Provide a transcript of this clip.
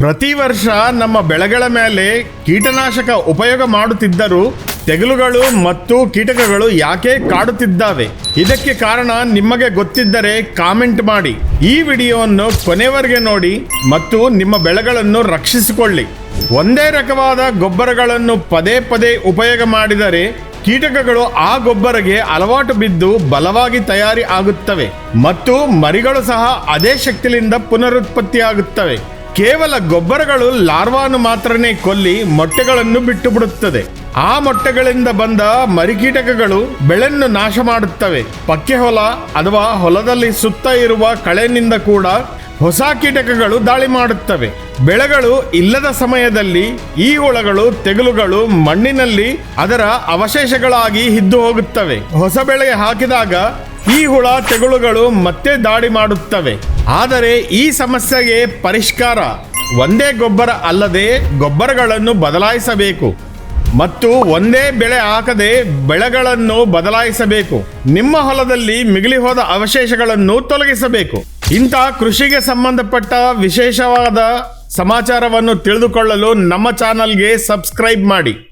ಪ್ರತಿ ವರ್ಷ ನಮ್ಮ ಬೆಳೆಗಳ ಮೇಲೆ ಕೀಟನಾಶಕ ಉಪಯೋಗ ಮಾಡುತ್ತಿದ್ದರೂ ತೆಗಲುಗಳು ಮತ್ತು ಕೀಟಕಗಳು ಯಾಕೆ ಕಾಡುತ್ತಿದ್ದಾವೆ? ಇದಕ್ಕೆ ಕಾರಣ ನಿಮಗೆ ಗೊತ್ತಿದ್ದರೆ ಕಾಮೆಂಟ್ ಮಾಡಿ. ಈ ವಿಡಿಯೋವನ್ನು ಕೊನೆವರೆಗೆ ನೋಡಿ ಮತ್ತು ನಿಮ್ಮ ಬೆಳೆಗಳನ್ನು ರಕ್ಷಿಸಿಕೊಳ್ಳಿ. ಒಂದೇ ರಕವಾದ ಗೊಬ್ಬರಗಳನ್ನು ಪದೇ ಪದೇ ಉಪಯೋಗ ಮಾಡಿದರೆ ಕೀಟಕಗಳು ಆ ಗೊಬ್ಬರಗೆ ಅಲವಾಟು ಬಿದ್ದು ಬಲವಾಗಿ ತಯಾರಿ ಆಗುತ್ತವೆ ಮತ್ತು ಮರಿಗಳು ಸಹ ಅದೇ ಶಕ್ತಿಯಿಂದ ಪುನರುತ್ಪತ್ತಿಯಾಗುತ್ತವೆ. ಕೇವಲ ಗೊಬ್ಬರಗಳು ಲಾರ್ವಾನು ಮಾತ್ರನೇ ಕೊಲ್ಲಿ ಮೊಟ್ಟೆಗಳನ್ನು ಬಿಟ್ಟು ಬಿಡುತ್ತದೆ ಆ ಮೊಟ್ಟೆಗಳಿಂದ ಬಂದ ಮರಿಕೀಟಕಗಳು ಬೆಳೆಯನ್ನು ನಾಶ ಮಾಡುತ್ತವೆ. ಪಕ್ಕೆ ಹೊಲ ಅಥವಾ ಹೊಲದಲ್ಲಿ ಸುತ್ತ ಇರುವ ಕಳೆನಿಂದ ಕೂಡ ಹೊಸ ಕೀಟಕಗಳು ದಾಳಿ ಮಾಡುತ್ತವೆ. ಬೆಳೆಗಳು ಇಲ್ಲದ ಸಮಯದಲ್ಲಿ ಈ ಹುಳಗಳು, ತೆಗಲುಗಳು ಮಣ್ಣಿನಲ್ಲಿ ಅದರ ಅವಶೇಷಗಳಾಗಿ ಹಿದ್ದು ಹೋಗುತ್ತವೆ. ಹೊಸ ಬೆಳೆಗೆ ಹಾಕಿದಾಗ ಈ ಹುಳ ತೆಗಳುಗಳು ಮತ್ತೆ ದಾಳಿ ಮಾಡುತ್ತವೆ. ಆದರೆ ಈ ಸಮಸ್ಯೆಗೆ ಪರಿಷ್ಕಾರ. ಒಂದೇ ಗೊಬ್ಬರ ಅಲ್ಲದೆ ಗೊಬ್ಬರಗಳನ್ನು ಬದಲಾಯಿಸಬೇಕು. ಮತ್ತು ಒಂದೇ ಬೆಳೆ ಹಾಕದೆ ಬೆಳೆಗಳನ್ನು ಬದಲಾಯಿಸಬೇಕು. ನಿಮ್ಮ ಹೊಲದಲ್ಲಿ ಮಿಗಿಲಿ ಹೋದ ಅವಶೇಷಗಳನ್ನು ತೊಲಗಿಸಬೇಕು. ಇಂಥ ಕೃಷಿಗೆ ಸಂಬಂಧಪಟ್ಟ ವಿಶೇಷವಾದ ಸಮಾಚಾರವನ್ನು ತಿಳಿದುಕೊಳ್ಳಲು ನಮ್ಮ ಚಾನಲ್ಗೆ ಸಬ್ಸ್ಕ್ರೈಬ್ ಮಾಡಿ.